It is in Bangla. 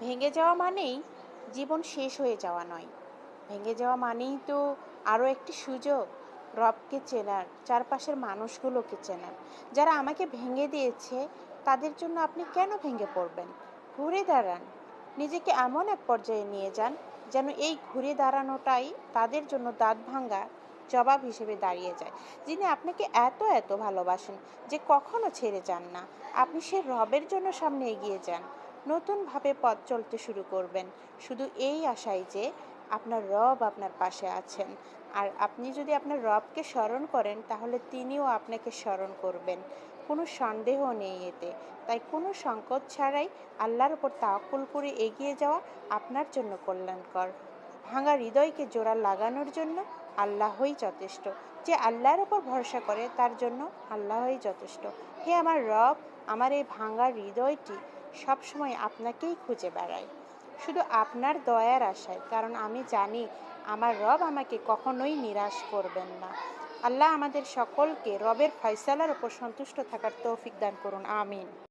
ভেঙে যাওয়া মানেই জীবন শেষ হয়ে যাওয়া নয়। ভেঙে যাওয়া মানেই তো আরও একটি সুযোগ, রবকে চেনার, চারপাশের মানুষগুলোকে চেনার। যারা আমাকে ভেঙে দিয়েছে, তাদের জন্য আপনি কেন ভেঙে পড়বেন? ঘুরে দাঁড়ান। নিজেকে এমন এক পর্যায়ে নিয়ে যান যেন এই ঘুরে দাঁড়ানোটাই তাদের জন্য দাঁত ভাঙ্গা জবাব হিসেবে দাঁড়িয়ে যায়, যিনি আপনাকে এত এত ভালোবাসেন যে কখনো ছেড়ে যান না। আপনি সে রবের জন্য সামনে এগিয়ে যান। নতুনভাবে পথ চলতে শুরু করবেন। শুধু এই আশায় যে আপনার রব আপনার পাশে আছেন। আর আপনি যদি আপনার রবকে স্মরণ করেন, তাহলে তিনিও আপনাকে স্মরণ করবেন। কোনো সন্দেহ নেই এতে। তাই কোনো সংকট ছাড়াই আল্লাহর ওপর তাওয়াক্কুল করে এগিয়ে যাওয়া আপনার জন্য কল্যাণকর। ভাঙা হৃদয়কে জোড়া লাগানোর জন্য আল্লাহই যথেষ্ট। যে আল্লাহর ওপর ভরসা করে, তার জন্য আল্লাহই যথেষ্ট। হে আমার রব, আমার এই ভাঙা হৃদয়টি সবসময় আপনাকেই খুঁজে বেড়ায়। শুধু আপনার দয়ার আশায়, কারণ আমি জানি আমার রব আমাকে কখনোই নিরাশ করবেন না। আল্লাহ আমাদের সকলকে রবের ফয়সালার উপর সন্তুষ্ট থাকার তৌফিক দান করুন, আমিন।